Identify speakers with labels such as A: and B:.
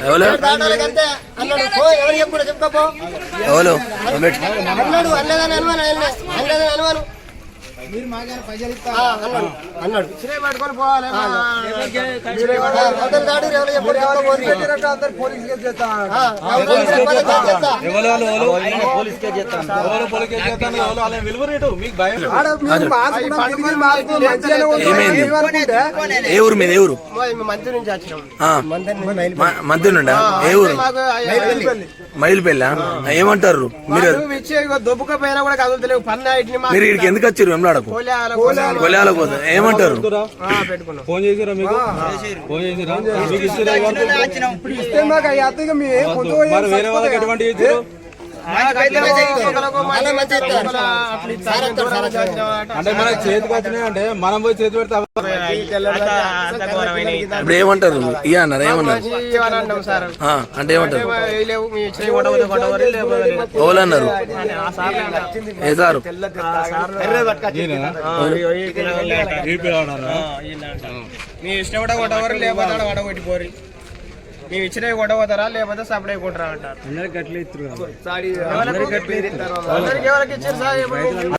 A: ఎవరు?
B: ఎవరు చెప్పుడు చెప్పుకోపో
A: ఎవరు?
B: అన్నాడు అన్నదని అనుమాను. అన్నదని అనుమాను. చేస్తా.
A: ఏమైంది? ఏ ఊరు మీద? ఏ ఊరు?
B: మంత్రి నుంచి వచ్చినాం.
A: నుండా ఏ ఊరు?
B: మైలుపల్లి.
A: ఏమంటారు? మీరు
B: దొబ్బకపోయినా కూడా కదులుతలేవు. పన్ను
A: మీరు ఇక్కడికి ఎందుకు వచ్చారు? వెంబడాడకు
B: కోలాల
A: కొలాల కోసం. ఏమంటారు?
B: ఆ, పెట్టుకున్నాం.
C: ఫోన్ చేసిరా మీకు? ఫోన్ చేసిరా? మీకు ఇచ్చిరా మరి వేరే వాళ్ళకి ఎటువంటి ఇచ్చారు? అంటే మనకి చేతికి వచ్చినాయి అంటే మనం పోయి చేతి పెడితే
A: ఇప్పుడు ఏమంటారు? ఇయ్య అన్నారు ఏమన్నారు? అంటే ఏమంటారు. ఎవరు అన్నారు. ఏ సారు?
B: మీ ఇష్టం కూడా కొట్టవరు లేకపోతే మేము ఇచ్చినవి కొట్టబోతారా లేకపోతే సపడే కొట్టరా అంటారు. అందరికి ఎవరికి ఇచ్చారు. సార్?